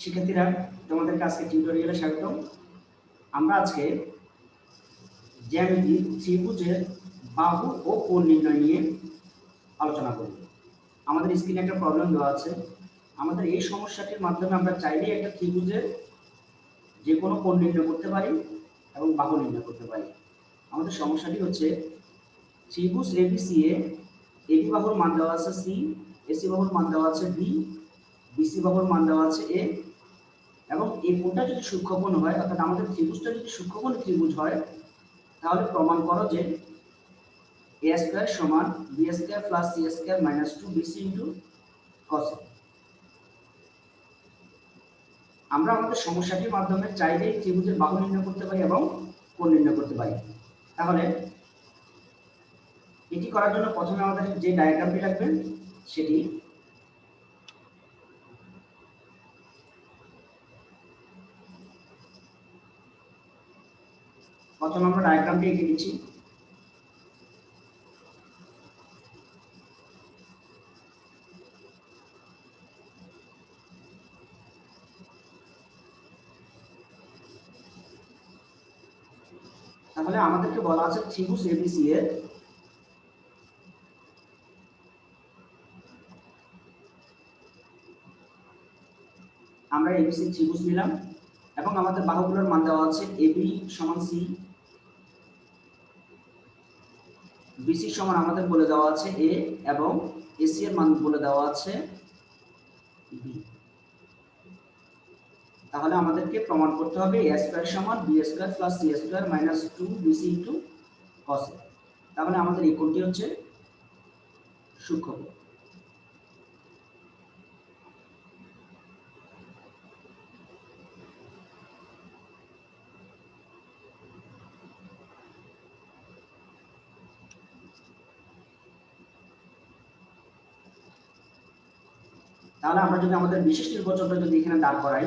শিক্ষার্থীরা তোমাদের আজকে টিউটোরিয়ালে স্বাগতম। আমরা আজকে জ্যামিতি, ত্রিভুজের বাহু ও কোণ নির্ণয় নিয়ে আলোচনা করব। আমাদের স্ক্রিনে একটা প্রবলেম দেওয়া আছে। আমাদের এই সমস্যাটির মাধ্যমে আমরা চাইলেই একটা ত্রিভুজের যে কোনো কোণ নির্ণয় করতে পারি এবং বাহু নির্ণয় করতে পারি। আমাদের সমস্যাটি হচ্ছে, ত্রিভুজ এবিসি এ এবি বাহুর মান দেওয়া আছে সি এসি বাহুর মান দেওয়া আছে বি বিসি বাহুর মান দেওয়া আছে এ এবং এই কোণটা যদি সূক্ষ্মকোণ হয়, অর্থাৎ আমাদের ত্রিভুজটা যদি সূক্ষ্মকোণ ত্রিভুজ হয়, তাহলে প্রমাণ করো যে এ স্কয়ার সমান b square plus c square minus two bc into cos আমরা আমাদের সমস্যাটির মাধ্যমে চাইলেই ত্রিভুজের বাহু নির্ণয় করতে পারি এবং কোণ নির্ণয় করতে পারি। তাহলে এটি করার জন্য প্রথমে আমাদের যে ডায়াগ্রামটি লাগবে, সেটি প্রথমে আমরা ডায়াগ্রামটি এঁকে দিচ্ছি? তাহলে আমাদেরকে বলা আছে ত্রিভুজ এবিসি এর আমরা এবিসি ত্রিভুজ নিলাম এবং আমাদের বাহুগুলোর মান দেওয়া আছে এবি সমান সি বিসি সমান আমাদের বলে দেওয়া আছে এ এবং এসি এর মান বলে দেওয়া আছে বি তাহলে আমাদেরকে প্রমাণ করতে হবে এ স্কয়ার সমান b square plus c square minus two bc into cos তাহলে আমাদের ইকুয়ালটি হচ্ছে সূক্ষ্ম তাহলে আমরা যদি আমাদের বিশেষ নির্বাচনটা যদি এখানে দাঁড় করাই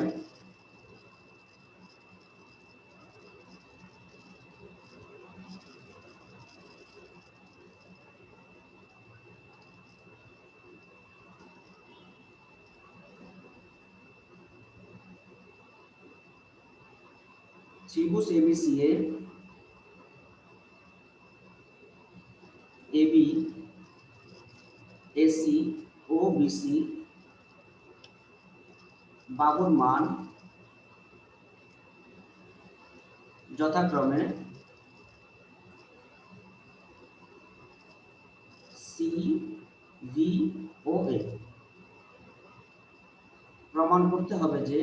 ত্রিভুজ এবিসি এ এবি এসি ও বিসি বাহুর মান যথাক্রমে সি ভি ও এ প্রমাণ করতে হবে যে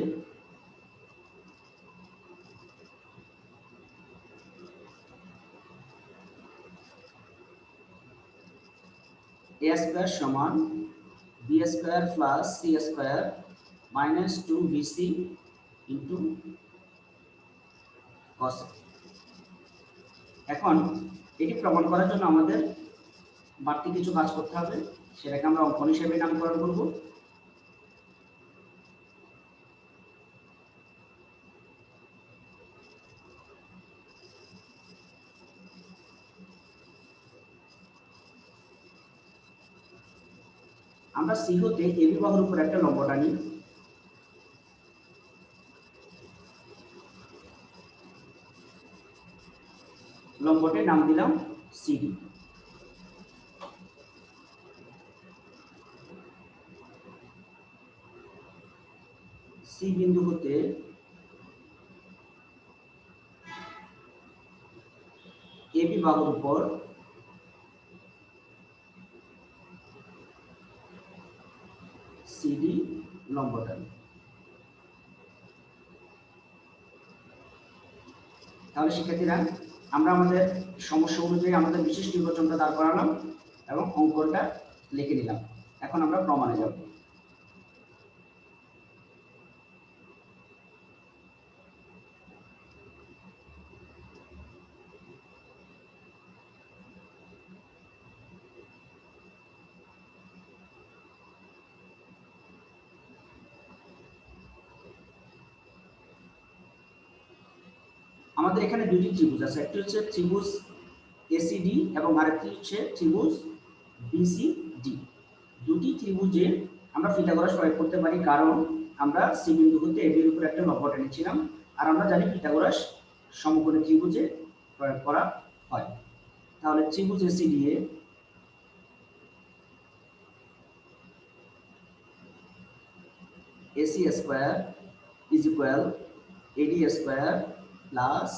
এ স্কয়ার সমান b square plus c square two bc into cos এখন এটি প্রমাণ করার জন্য আমাদের বাড়তি কিছু কাজ করতে হবে, সেটাকে আমরা অঙ্কন হিসেবে নামকরণ করব। আমরা সি হতে এবি বাহুর উপর একটা লম্ব টানি। লম্বটির নাম দিলাম সিডি সি বিন্দু হতে এবি বাহুর উপর সিডি লম্ব টানি তাহলে শিক্ষার্থীরা আমরা আমাদের সমস্যা অনুযায়ী আমাদের বিশেষ নির্বাচনটা দাঁড় করালাম এবং অঙ্কনটা লিখে নিলাম। এখন আমরা প্রমাণে যাব। আমাদের এখানে দুটি ত্রিভুজ আছে। একটি হচ্ছে ত্রিভুজ এসিডি এবং আরেকটি হচ্ছে ত্রিভুজ বিসিডি দুটি ত্রিভুজে আমরা ফিতাগোরাস প্রয়োগ করতে পারি কারণ আমরা সি বিন্দু হতে এ উপর একটা লম্ব টেনেছিলাম আর আমরা জানি পিথাগোরাস সমকোণী ত্রিভুজে প্রয়োগ করা হয়। তাহলে ত্রিভুজ এসিডিএ AC square is equal AD square plus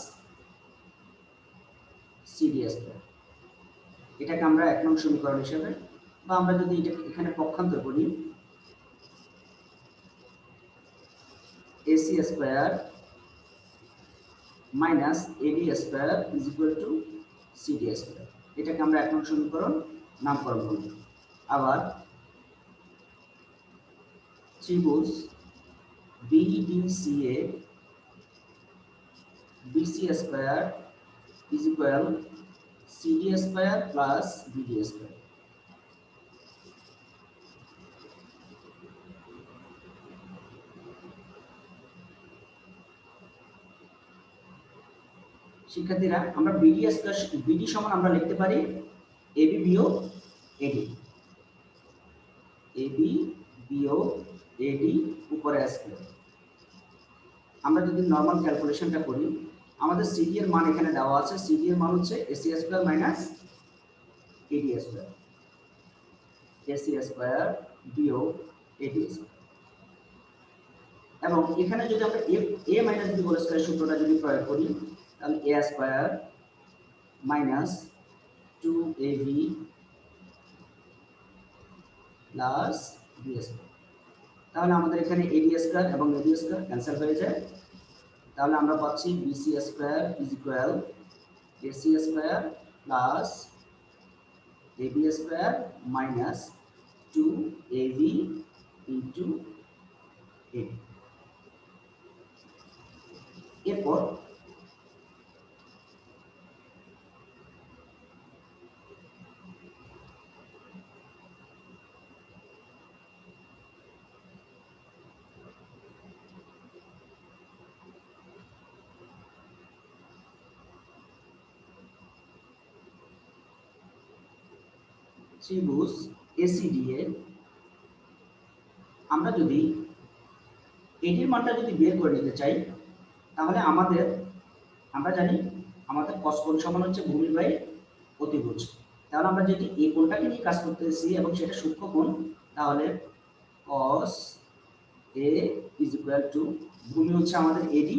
CD square. এটাকে আমরা এক নং সমীকরণ হিসেবে, বা আমরা যদি এটা এখানে পক্ষান্তর করি, AC square minus AD square is equal to CD square. এটাকে আমরা এক নং সমীকরণ নামকরণ করব। আবার ত্রিভুজ BDCA BC square is equal CD square plus BD square. শিক্ষার্থীরা আমরা বিডি স্কয়ার বিডি সমান আমরা লিখতে পারি এবি বিয়োগ এডি এবি বিয়োগ এডি উপরে স্কয়ার আমরা যদি নর্মাল ক্যালকুলেশনটা করি আমাদের সিডি এর মান এখানে দেওয়া আছে। সিডি এর মান হচ্ছে AC square minus AD square AC square বিয়োগ এডি এবং এখানে যদি আমরা a minus b whole square সূত্রটা যদি প্রয়োগ করি, তাহলে a square minus two a b plus b square তাহলে আমাদের এখানে এডি স্কয়ার এবং এডি স্কয়ার ক্যান্সেল হয়ে যায়। তাহলে আমরা পাচ্ছি BC square is equal AC square plus AB square minus two AB into A এরপর ত্রিভুজ এসিডিএ আমরা যদি এটির মানটা যদি বের করে নিতে চাই, তাহলে আমাদের, আমরা জানি আমাদের কস কোণ সমান হচ্ছে ভূমি বাই অতিভুজ। তাহলে আমরা যদি এই কোণটাকে নিয়ে কাজ করতেছি এবং সেটা সূক্ষ্ম কোণ, তাহলে cos A is equal to ভূমি হচ্ছে আমাদের এডি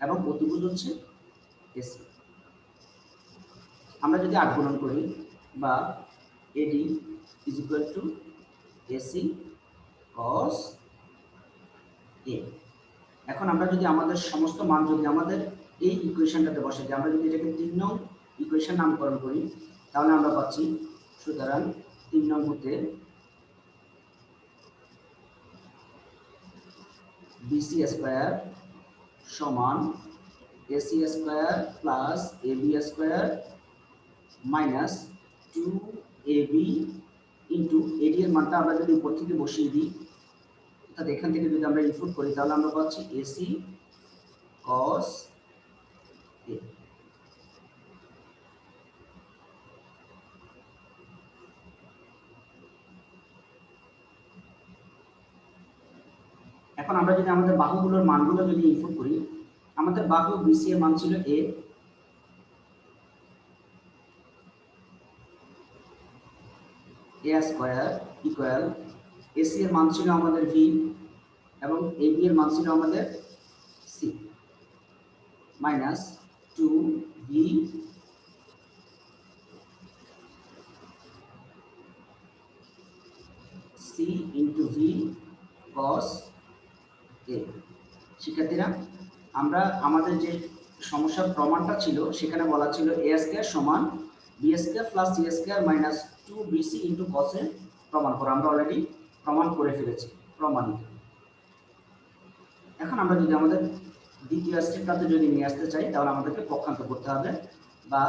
এবং অতিভুজ হচ্ছে এসি আমরা যদি আট করি বা AD is equal to AC cos A এখন আমরা যদি আমাদের সমস্ত মান যদি আমাদের এই ইকুয়েশনটাতে বসে যে আমরা যদি এটাকে তিন নং ইকুয়েশন নামকরণ করি, তাহলে আমরা পাচ্ছি সুতরাং তিন নং হতে বিসি স্কোয়ার সমান AC square plus AB square minus two AB into AD এর মানটা আমরা যদি উপর থেকে বসিয়ে দিই অর্থাৎ এখান থেকে যদি আমরা ইনপুট করি, তাহলে আমরা পাচ্ছি এসি কস এ এখন আমরা যদি আমাদের বাহুগুলোর মানগুলো যদি ইনপুট করি, আমাদের বাহু বিসি এর মান ছিল এ এ স্কোয়ার এসি এর মান ছিল আমাদের ভি এবং এবি এর মান ছিল আমাদের c minus two v c into v cos a শিক্ষার্থীরা, আমরা আমাদের যে সমস্যার প্রমাণটা ছিল, সেখানে বলা ছিল এ স্কোয়ার সমান b square plus c square minus two bc into কসে প্রমাণ করা। আমরা অলরেডি প্রমাণ করে ফেলেছি, প্রমাণিত। এখন আমরা যদি আমাদের দ্বিতীয় স্টেপটাতে যদি নিয়ে আসতে চাই, তাহলে আমাদেরকে পক্ষান্ত করতে হবে বা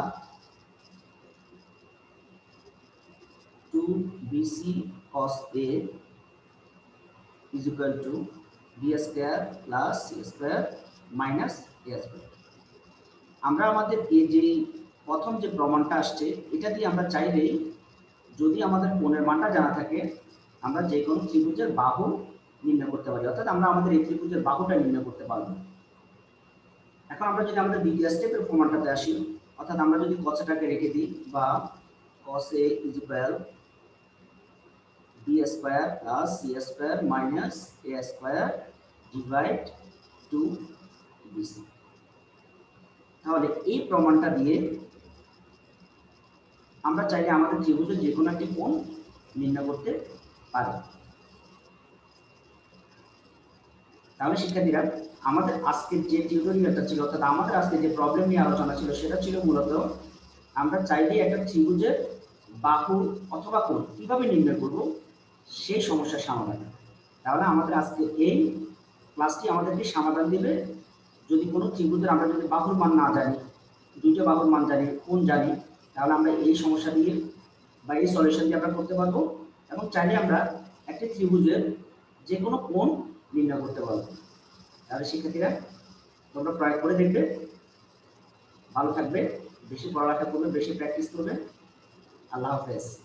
two bc cos a is equal to b square plus square minus a square আমরা আমাদের এই যে প্রথম যে প্রমাণটা আসছে, এটা দিয়ে আমরা চাইলেই যদি আমাদের কোণের মানটা জানা থাকে, আমরা যে কোনো ত্রিভুজের বাহু নির্ণয় করতে পারি। অর্থাৎ আমরা আমাদের এই ত্রিভুজের বাহুটা নির্ণয় করতে পারব। এখন আমরা যদি আমাদের দ্বিতীয় স্টেপের প্রমাণটাতে আসি, অর্থাৎ আমরা যদি কচাটাকে রেখে দিই বা cos a is equal b square plus c square minus a square divide 2 bc তাহলে এই প্রমাণটা দিয়ে আমরা চাইলে আমাদের ত্রিভুজের যে কোনো একটি কোণ নির্ণয় করতে পারি। তাহলে শিক্ষার্থীরা, আমাদের আজকের যে টিউটোরিয়ালটা ছিল, অর্থাৎ আমাদের আজকে যে প্রবলেম নিয়ে আলোচনা ছিল, সেটা ছিল মূলত আমরা চাইলে একটা ত্রিভুজের বাহু অথবা কোণ কীভাবে নির্ণয় করব, সেই সমস্যার সমাধান। তাহলে আমাদের আজকে এই ক্লাসটি আমাদেরকে সমাধান দেবে। যদি কোনো ত্রিভুজের আমরা যদি বাহুর মান না জানি, দুইটা বাহুর মান জানি কোন জানি তাহলে আমরা এই সমস্যা দিয়ে বা এই সলিউশন দিয়ে আমরা করতে পারব এবং চাইলে আমরা একটি ত্রিভুজের যে কোনো কোণ নির্ণয় করতে পারব। তাহলে শিক্ষার্থীরা, তোমরা প্রয়োগ করে দেখবে। ভালো থাকবে, বেশি পড়ালেখা করবে, বেশি প্র্যাকটিস করবে। আল্লাহ হাফেজ।